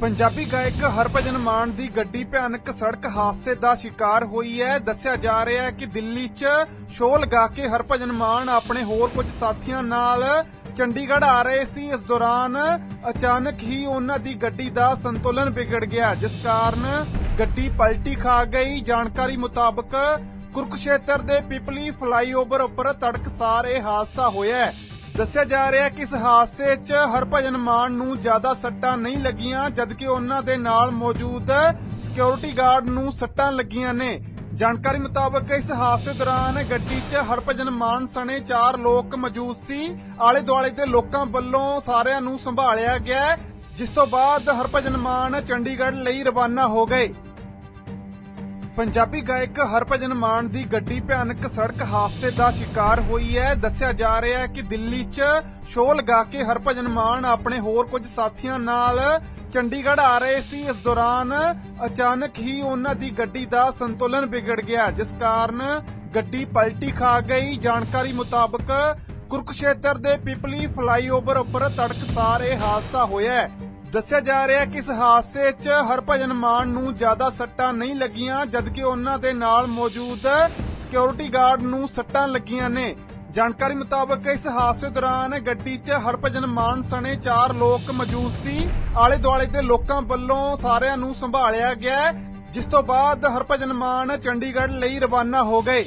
ਪੰਜਾਬੀ ਗਾਇਕ ਹਰਭਜਨ ਮਾਨ ਦੀ ਗੱਡੀ ਭਿਆਨਕ ਸੜਕ ਹਾਦਸੇ ਦਾ ਸ਼ਿਕਾਰ ਹੋਈ ਹੈ। ਦੱਸਿਆ ਜਾ ਰਿਹਾ ਹੈ ਕਿ ਦਿੱਲੀ 'ਚ ਸ਼ੋਅ ਲਗਾ ਕੇ ਹਰਭਜਨ ਮਾਨ ਆਪਣੇ ਹੋਰ ਕੁਝ ਸਾਥੀਆਂ ਨਾਲ ਚੰਡੀਗੜ੍ਹ ਆ ਰਹੇ ਸੀ। ਇਸ ਦੌਰਾਨ ਅਚਾਨਕ ਹੀ ਉਹਨਾਂ ਦੀ ਗੱਡੀ ਦਾ ਸੰਤੁਲਨ ਵਿਗੜ ਗਿਆ, ਜਿਸ ਕਾਰਨ ਗੱਡੀ ਪਲਟੀ ਖਾ ਗਈ। ਜਾਣਕਾਰੀ ਮੁਤਾਬਕ ਕੁਰਕਸ਼ੇਤਰ ਦੇ ਪਿਪਲੀ ਫਲਾਈਓਵਰ ਉੱਪਰ ਤੜਕਸਾਰ ਇਹ ਹਾਦਸਾ ਹੋਇਆ ਦੱਸਿਆ ਜਾ ਰਿਹਾ ਹੈ ਕਿ ਇਸ ਹਾਦਸੇ 'ਚ ਹਰਭਜਨ ਮਾਨ ਨੂੰ ਜ਼ਿਆਦਾ ਸੱਟਾਂ ਨਹੀਂ ਲੱਗੀਆਂ, ਜਦਕਿ ਉਹਨਾਂ ਦੇ ਨਾਲ ਮੌਜੂਦ ਸਿਕਿਉਰਿਟੀ ਗਾਰਡ ਨੂੰ ਸੱਟਾਂ ਲੱਗੀਆਂ ਨੇ। ਜਾਣਕਾਰੀ ਮੁਤਾਬਕ ਇਸ ਹਾਦਸੇ ਦੌਰਾਨ ਗੱਡੀ 'ਚ ਹਰਭਜਨ ਮਾਨ ਸਣੇ ਚਾਰ ਲੋਕ ਮੌਜੂਦ ਸੀ। ਆਲੇ ਦੁਆਲੇ ਦੇ ਲੋਕਾਂ ਵੱਲੋਂ ਸਾਰਿਆਂ ਨੂੰ ਸੰਭਾਲਿਆ ਗਿਆ, ਜਿਸ ਤੋਂ ਬਾਅਦ ਹਰਭਜਨ ਮਾਨ ਚੰਡੀਗੜ੍ਹ ਲਈ ਰਵਾਨਾ ਹੋ ਗਏ। ਪੰਜਾਬੀ ਗਾਇਕ ਹਰਭਜਨ ਮਾਨ ਦੀ ਗੱਡੀ ਭਿਆਨਕ ਸੜਕ ਹਾਦਸੇ ਦਾ ਸ਼ਿਕਾਰ ਹੋਈ ਹੈ। ਦੱਸਿਆ ਜਾ ਰਿਹਾ ਹੈ ਕਿ ਦਿੱਲੀ 'ਚ ਸ਼ੋਅ ਲਗਾ ਕੇ ਹਰਭਜਨ ਮਾਨ ਆਪਣੇ ਹੋਰ ਕੁਝ ਸਾਥੀਆਂ ਨਾਲ ਚੰਡੀਗੜ੍ਹ ਆ ਰਹੇ ਸੀ। ਇਸ ਦੌਰਾਨ ਅਚਾਨਕ ਹੀ ਉਹਨਾਂ ਦੀ ਗੱਡੀ ਦਾ ਸੰਤੁਲਨ ਵਿਗੜ ਗਿਆ, ਜਿਸ ਕਾਰਨ ਗੱਡੀ ਪਲਟੀ ਖਾ ਗਈ। ਜਾਣਕਾਰੀ ਮੁਤਾਬਕ ਕੁਰਕਸ਼ੇਤਰ ਦੇ ਪਿਪਲੀ ਫਲਾਈਓਵਰ ਉੱਪਰ ਤੜਕਸਾਰ ਇਹ ਹਾਦਸਾ ਹੋਇਆ ਹੈ। ਦੱਸਿਆ ਜਾ ਰਿਹਾ ਹੈ ਕਿ ਇਸ ਹਾਦਸੇ 'ਚ ਹਰਭਜਨ ਮਾਨ ਨੂੰ ਜ਼ਿਆਦਾ ਸੱਟਾਂ ਨਹੀਂ ਲੱਗੀਆਂ, ਜਦਕਿ ਉਹਨਾਂ ਦੇ ਨਾਲ ਮੌਜੂਦ ਸਿਕਿਉਰਿਟੀ ਗਾਰਡ ਨੂੰ ਸੱਟਾਂ ਲੱਗੀਆਂ ਨੇ। ਜਾਣਕਾਰੀ ਮੁਤਾਬਕ ਇਸ ਹਾਦਸੇ ਦੌਰਾਨ ਗੱਡੀ 'ਚ ਹਰਭਜਨ ਮਾਨ ਸਣੇ ਚਾਰ ਲੋਕ ਮੌਜੂਦ ਸੀ। ਆਲੇ ਦੁਆਲੇ ਦੇ ਲੋਕਾਂ ਵੱਲੋਂ ਸਾਰਿਆਂ ਨੂੰ ਸੰਭਾਲਿਆ ਗਿਆ, ਜਿਸ ਤੋਂ ਬਾਅਦ ਹਰਭਜਨ ਮਾਨ ਚੰਡੀਗੜ੍ਹ ਲਈ ਰਵਾਨਾ ਹੋ ਗਏ।